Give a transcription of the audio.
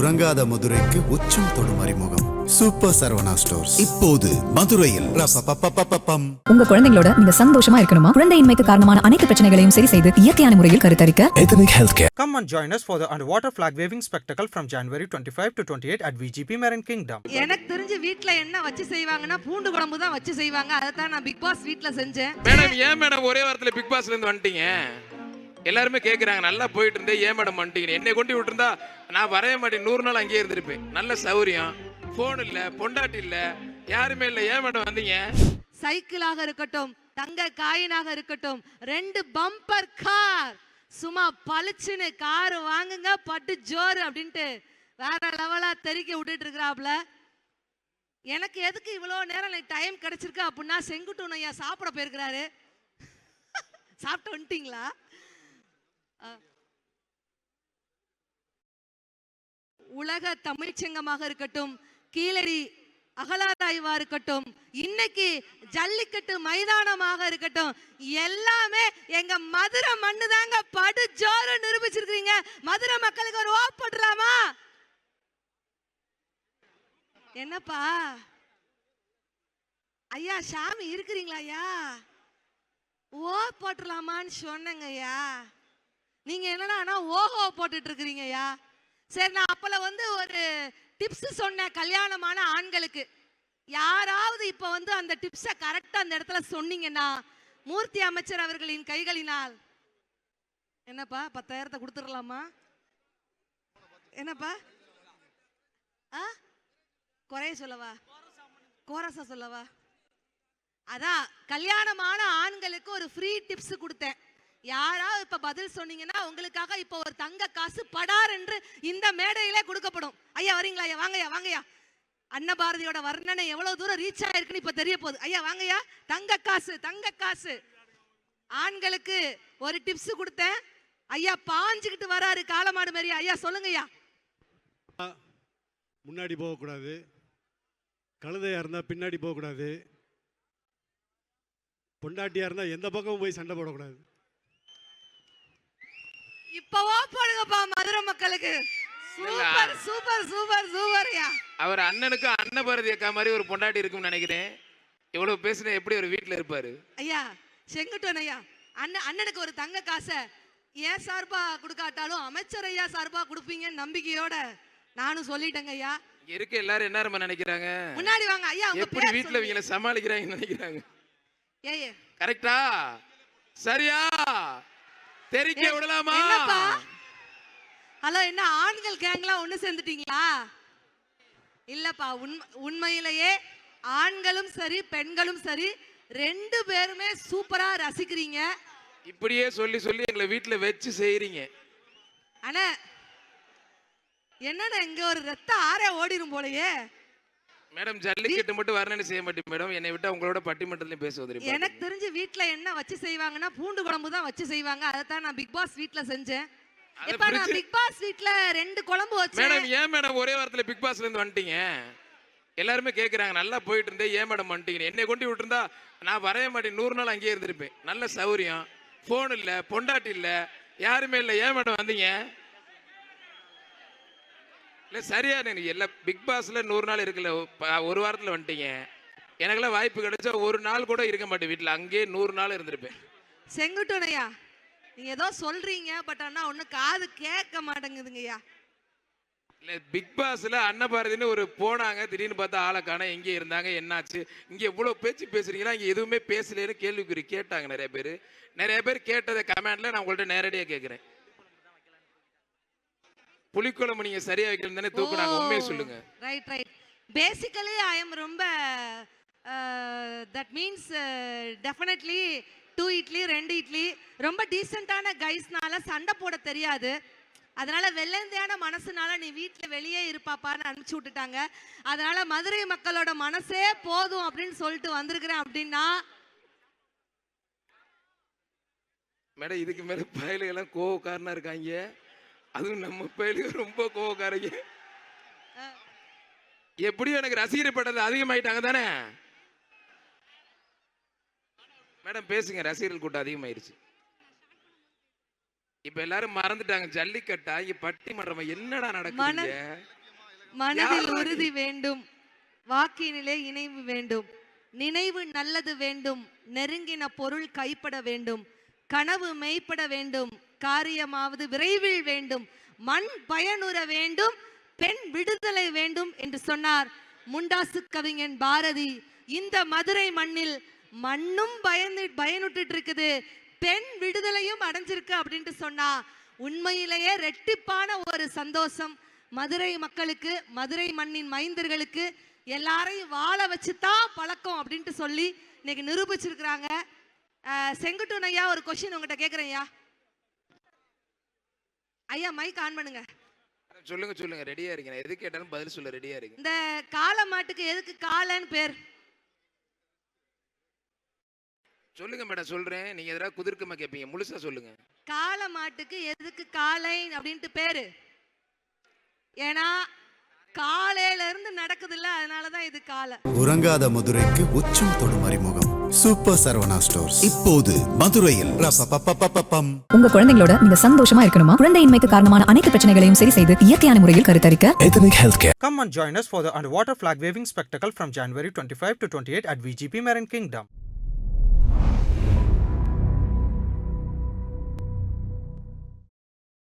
உறங்காத மதுரைக்கு உச்சம் தொடும் அறிமுகம். சூப்பர் சரவணா ஸ்டோர்ஸ் இப்போது மதுரையில். உங்க குழந்தைங்களோட நீங்க சந்தோஷமா இருக்கணுமா? குழந்தையின்மைக்கு காரணமான அனைத்து பிரச்சனைகளையும் சரி செய்து இயற்கையான முறையில் கருத்தரிக்க. Ethnic Healthcare. Come and join us for the underwater flag waving spectacle from January 25 to 28 at VGP Marine Kingdom. எனக்கு தெரிஞ்சு வீட்ல என்ன வச்சு செய்வாங்கன்னா பூண்டு குழம்பு தான் வச்சு செய்வாங்க. அதை தான் நான் பிக் பாஸ் வீட்ல செஞ்சேன். மேடம் ஏன் மேடம் ஒரே வாரத்துல பிக் பாஸ்ல இருந்து வந்துட்டீங்க? எல்லாருமே கேக்குறாங்க நல்லா போயிட்டு இருந்தே ஏன் மேடம் வந்துட்டீங்க என்னை கொண்டு விட்டுருந்தா நான் வரவே மாட்டேன். நூறு நாள் அங்கேயே இருந்திருப்பேன். நல்ல சௌரியம் போன் இல்ல பொண்டாட்டி இல்ல யாருமே இல்ல. ஏன் மேடம் வந்தீங்க? சைக்கிளாக இருக்கட்டும் தங்க காயினாக இருக்கட்டும் ரெண்டு பம்பர் கார் சும்மா பளிச்சுன்னு கார் வாங்குங்க பட்டு ஜோரு அப்படின்ட்டு வேற லெவலா தெறிக்க விட்டுட்டு இருக்கிறாப்ல எனக்கு எதுக்கு இவ்வளோ நேரம் எனக்கு டைம் கிடைச்சிருக்கு அப்படின்னா செங்குட்டு ஐயா சாப்பிட போயிருக்கிறாரு. சாப்பிட்டு வந்துட்டீங்களா? உலக தமிழ்ச்சங்கமாக இருக்கட்டும் கீழடி அகலாராய்வா இருக்கட்டும் இன்னைக்கு ஜல்லிக்கட்டு மைதானமாக இருக்கட்டும் எல்லாமே எங்க மதுரை மண்ணு தாங்க படு ஜோறு நிரூபிச்சிருக்கீங்க மதுரை மக்களுக்கு ஒரு ஓப்படுறாமா என்னப்பா? ஐயா சாமி இருக்கிறீங்களா ஐயா? ஓ போட்டுடலாமான்னு சொன்னேங்க ஐயா. நீங்க என்னன்னா ஓஹோ போட்டுட்டு இருக்கிறீங்கயா சரி நான் அப்பல வந்து ஒரு டிப்ஸ் சொன்னேன் கல்யாணமான ஆண்களுக்கு. யாராவது இப்ப வந்து அந்த டிப்ஸை கரெக்டா அந்த இடத்துல சொன்னீங்கன்னா மூர்த்தி அமைச்சர் அவர்களின் கைகளினால். என்னப்பா பத்தாயிரத்தை கொடுத்துடலாமா? என்னப்பா? ஆ? குறைய சொல்லவா? கோரசா சொல்லவா? அதான் கல்யாணமான ஆண்களுக்கு ஒரு ஃப்ரீ டிப்ஸ் கொடுத்தேன். யாராவது இப்ப பதில் சொன்னீங்கன்னா உங்களுக்காக இப்ப ஒரு தங்க காசு படார் என்று இந்த மேடையிலே கொடுக்கப்படும். ஐயா வரீங்களா ஐயா? வாங்கய்யா வாங்கய்யா. அன்னபாரதியோட வர்ணனை எவ்வளவு தூரம் ரீச் ஆயிருக்குன்னு இப்ப தெரிய போகுது. ஐயா வாங்கய்யா. தங்க காசு தங்க காசு. ஆண்களுக்கு ஒரு டிப்ஸ் கொடுத்தேன். ஐயா பாஞ்சுக்கிட்டு வராரு காலமாடு மாதிரி ஐயா சொல்லுங்கய்யா. முன்னாடி போகக்கூடாது. கழுதையாக இருந்தால் பின்னாடி போகக்கூடாது. பொண்டாட்டியாக இருந்தால் எந்த பக்கமும் போய் சண்டை போடக்கூடாது. இப்பவோ போடுங்கப்பா மதுரை மக்களுக்கு. சூப்பர் சூப்பர் சூப்பர் சூப்பர்யா. அவர் அண்ணனுக்கு அன்னபாரதி அக்கா மாதிரி ஒரு பொண்டாட்டி இருக்கும்னு நினைக்கிறேன். இவ்வளவு பேசினா எப்படி ஒரு வீட்டுல இருப்பாரு? ஐயா செங்குட்டன் ஐயா அண்ணன் அண்ணனுக்கு ஒரு தங்க காசை ஏன் சார்பா கொடுக்காட்டாலும் அமைச்சர் ஐயா சார்பா கொடுப்பீங்கன்னு நம்பிக்கையோட நானும் சொல்லிட்டேங்க ஐயா. இருக்க எல்லாரும் என்ன நினைக்கிறாங்க? முன்னாடி வாங்க ஐயா எப்படி வீட்டுல. இவங்களை சமாளிக்கிறாங்கன்னு நினைக்கிறாங்க. ஏய். கரெக்டா? சரியா? தெரிக்க விடலாமா? என்னப்பா? ஹலோ என்ன ஆண்கள் கேங்லாம் ஒண்ணு சேர்ந்துட்டீங்களா? இல்லப்பா உண்மை உண்மையிலேயே ஆண்களும் சரி பெண்களும் சரி ரெண்டு பேருமே சூப்பரா ரசிக்கிறீங்க. இப்படியே சொல்லி சொல்லி எங்களை வீட்டுல வச்சு செய்யறீங்க அண்ணா என்னண்ணா இங்க ஒரு ரத்த ஆறே ஓடிரும் போலயே. மேடம் ஜல்லிக்கட்டு மட்டும் வர்ணனை செய்ய மாட்டேன் மேடம். என்னை விட்டு உங்களோட பட்டிமன்றத்திலையும் பேசுவதற்கு எனக்கு தெரிஞ்சு வீட்ல என்ன வச்சு செய்வாங்கன்னா பூண்டு குழம்பு தான் வச்சு செய்வாங்க. அதை தான் நான் பிக் பாஸ் வீட்ல செஞ்சேன். இப்ப நான் பிக் பாஸ் வீட்ல ரெண்டு குழம்பு மேடம் வச்சேன் ஏன் மேடம் ஒரே வாரத்துல பிக் பாஸ்ல இருந்து வந்துட்டீங்க? எல்லாருமே கேக்குறாங்க நல்லா போயிட்டு இருந்தே ஏன் மேடம் வந்துட்டீங்க என்னை கொண்டு விட்டுருந்தா நான் வரவே மாட்டேன். நூறு நாள் அங்கேயே இருந்திருப்பேன். நல்ல சௌரியம். போன் இல்ல பொண்டாட்டி இல்ல யாருமே இல்ல. ஏன் மேடம் வந்தீங்க? இல்ல சரியா நீங்க எல்லா பிக் பாஸ்ல நூறு நாள் இருக்குல்ல ஒரு வாரத்துல வந்துட்டீங்க. எனக்கெல்லாம் வாய்ப்பு கிடைச்சா ஒரு நாள் கூட இருக்க மாட்டேன் வீட்டுல அங்கேயே நூறு நாள் இருந்திருப்பேன். செங்குட்டனையா நீங்க ஏதோ சொல்றீங்க பட் ஆனா ஒண்ணு காது கேட்க மாட்டேங்குதுங்கய்யா. இல்ல பிக் பாஸ்ல அன்னபாரதின்னு ஒரு போனாங்க திடீர்னு பார்த்தா ஆளை காண எங்கே இருந்தாங்க என்னாச்சு இங்க இவ்வளவு பேச்சு பேசுறீங்களா இங்க எதுவுமே பேசலன்னு கேள்விக்குறி கேட்டாங்க நிறைய பேர். நிறைய பேர் கேட்டதை கமெண்ட்ல நான் உங்கள்ட்ட நேரடியா கேட்கிறேன் புலிக்குழம்பு நீங்க சரியா வைக்கல தானே தூக்குனாங்க. உண்மையை சொல்லுங்க. Right right basically I am ரொம்ப that means definitely two idli ரெண்டு இட்லி ரொம்ப டீசெண்டான கைஸ்னால சண்டை போட தெரியாது. அதனால வெள்ளந்தியான மனசுனால நீ வீட்டில் வெளியே இருப்பாப்பான்னு அனுப்பிச்சு விட்டுட்டாங்க. அதனால மதுரை மக்களோட மனசே போதும் அப்படின்னு சொல்லிட்டு வந்திருக்கிறேன் அப்படின்னா மேடம் இதுக்கு மேல பயலுக எல்லாம் கோவக்காரனா இருக்காங்க. அதுவும் நம்ம பயலுக ரொம்ப கோவக்காரங்க. எப்படியும் எனக்கு ரசிகர் பட்டது அதிகமாயிட்டாங்க தானே? மேடம் பேசுங்க. ரசிகர்கள் கூட்டம் அதிகமாயிருச்சு. இப்ப எல்லாரும் மறந்துட்டாங்க. ஜல்லிக்கட்டா இங்க பட்டிமன்றம் என்னடா நடக்குது மனதில் உறுதி வேண்டும். வாக்கினிலே இணைவு வேண்டும். நினைவு நல்லது வேண்டும். நெருங்கின பொருள் கைப்பட வேண்டும். கனவு மெய்ப்பட வேண்டும். காரியமாவது விரைவில் வேண்டும். மண் பயனுற வேண்டும். பெண் விடுதலை வேண்டும் என்று சொன்னார் முண்டாசு கவிஞன் பாரதி. இந்த மதுரை மண்ணில் மண்ணும் பயந்து பயனுட்டு இருக்குது பெண் விடுதலையும் அடைஞ்சிருக்கு அப்படின்ட்டு சொன்னா உண்மையிலேயே ரெட்டிப்பான ஒரு சந்தோஷம். மதுரை மக்களுக்கு மதுரை மண்ணின் மைந்தர்களுக்கு எல்லாரையும் வாழ வச்சுதான் பழக்கம் அப்படின்ட்டு சொல்லி இன்னைக்கு நிரூபிச்சிருக்கிறாங்க. அஹ், ஒரு கொஸ்டின் உங்ககிட்ட கேட்குறேன் ஐயா ஐயா மைக் ஆன் பண்ணுங்க. சொல்லுங்க சொல்லுங்க. ரெடியா இருங்க நான் எது கேட்டாலும் பதில் சொல்ல ரெடியா இருங்க இந்த காளை மாட்டுக்கு எதுக்கு காளைன்னு பேர்? சொல்லுங்க மேடம் சொல்றேன். நீங்க எதாவது குதிர்க்கமா கேட்பீங்க முழுசா சொல்லுங்க. காளை மாட்டுக்கு எதுக்கு காளை அப்படின்ட்டு பேரு? ஏன்னா காலையில இருந்து நடக்குது இல்ல அதனாலதான் உறங்காத மதுரைக்கு உச்சம் தொடும் அறிமுகம் சூப்பர் சரவணா ஸ்டோர்ஸ் இப்போது மதுரையில். உங்க குழந்தைங்களோட நீங்க சந்தோஷமா இருக்கணுமா குழந்தையின்மைக்கு காரணமான அனைத்து பிரச்சனைகளையும் சரி செய்து இயற்கையான முறையில் கருத்தரிக்க Ethnic Healthcare. Come and join us for the underwater flag waving spectacle from January 25 to 28 at VGP Marine Kingdom.